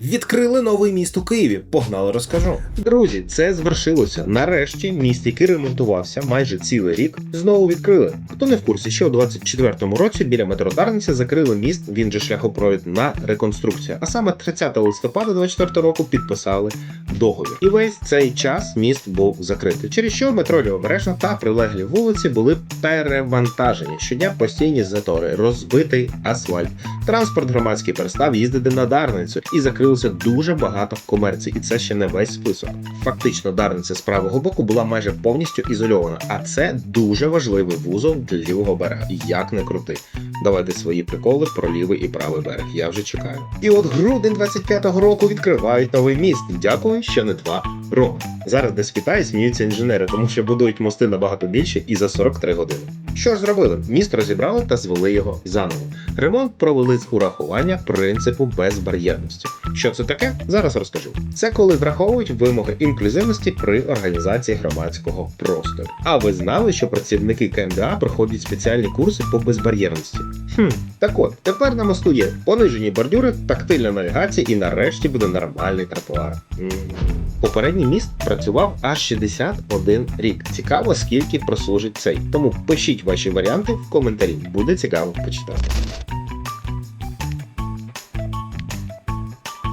Відкрили новий міст у Києві. Погнали, розкажу. Друзі, це звершилося. Нарешті міст, який ремонтувався майже цілий рік, знову відкрили. Хто не в курсі, ще у 24-му році біля метро Дарниця закрили міст, він же шляхопровід на реконструкцію. А саме 30 листопада 24 року підписали договір. І весь цей час міст був закритий. Через що метро Лівобережна та прилеглі вулиці були перевантажені. Щодня постійні затори, розбитий асфальт. Транспорт громадський перестав їздити на Дарницю і закрилося дуже багато комерцій. І це ще не весь список. Фактично, Дарниця з правого боку була майже повністю ізольована, а це дуже важливий вузол для лівого берега. Як не крути. Давайте свої приколи про лівий і правий берег. Я вже чекаю. І от грудень 25-го року відкривають новий міст. Дякую, ще не два роки. Зараз десь в Китаї сміються інженери, тому що будують мости набагато більше і за 43 години. Що ж зробили? Міст розібрали та звели його заново. Ремонт провели з урахування принципу безбар'єрності. Що це таке? Зараз розкажу. Це коли враховують вимоги інклюзивності при організації громадського простору. А ви знали, що працівники КМДА проходять спеціальні курси по безбар'єрності? Хм, так от, тепер на мосту є понижені бордюри, тактильна навігація і нарешті буде нормальний тротуар. Попередній міст працював аж 61 рік. Цікаво, скільки прослужить цей. Тому пишіть ваші варіанти в коментарі. Буде цікаво почитати.